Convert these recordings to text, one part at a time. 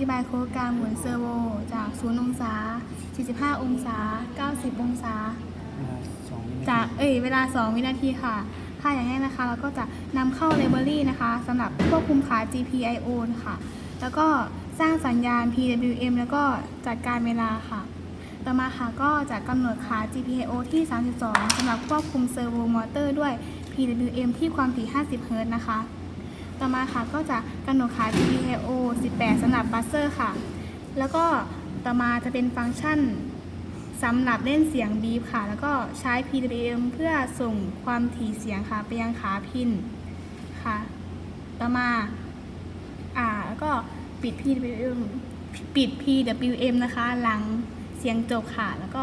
ธิบายโค้ดการหมุนเซอร์โว จาก 0 องศา 45 องศา 90 องศาเวลาสองวินาทีจากเอ้ยเวลา 2 วินาทีค่ะค่ะอย่างแรกนะคะ เราก็จะนำเข้า Library นะคะสำหรับควบคุมขา GPIO นะคะแล้วก็สร้างสัญญาณ PWM แล้วก็จัดการเวลาค่ะ ต่อมาค่ะก็จะกำหนดขา GPIO ที่ 32สำหรับควบคุมเซอร์โวมอเตอร์ด้วย PWM ที่ความถี่ 50เฮิรตซ์นะคะ ต่อมาค่ะก็จะกำหนดขา GPIO 18สำหรับบัสเซอร์ค่ะ แล้วก็ต่อมาจะเป็นฟังก์ชันสำหรับเล่นเสียงบีฟค่ะ แล้วก็ใช้ PWM เพื่อส่งความถี่เสียงค่ะ ไปยังขาพินค่ะ ต่อมาอ่าแล้วก็ปิด PWM ปิด PWM นะคะ หลังเสียงจบค่ะ แล้วก็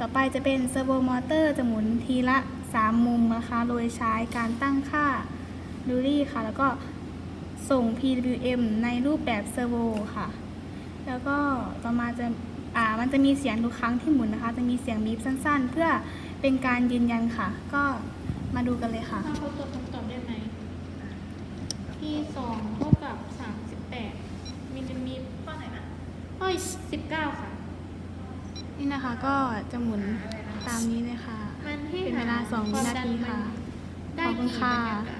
ต่อไปจะเป็นเซอร์โวมอเตอร์จะหมุนทีละ 3 มุมนะคะ โดยใช้การตั้งค่า ดูรี่ค่ะ แล้วก็ส่ง PWM ในรูปแบบเซอร์โวค่ะ แล้วก็ต่อมาจะอ่ามันจะมีเสียงทุกครั้งที่หมุนนะคะ จะมีเสียงบีบสั้น ๆ เพื่อเป็นการยืนยันค่ะ ก็มาดูกันเลยค่ะ ถ้าเขาตรวจคำตอบได้ไหมที่สองเท่ากับสามสิบแปดมีจะมีข้อไหนนะข้อสิบเก้าค่ะ นี่นะคะก็จะหมุนตามนี้เลยค่ะ มันให้เป็นเวลาห2วินาทีค่ะ ได้ขอบคุณกี่ค่ะบรรยากาศ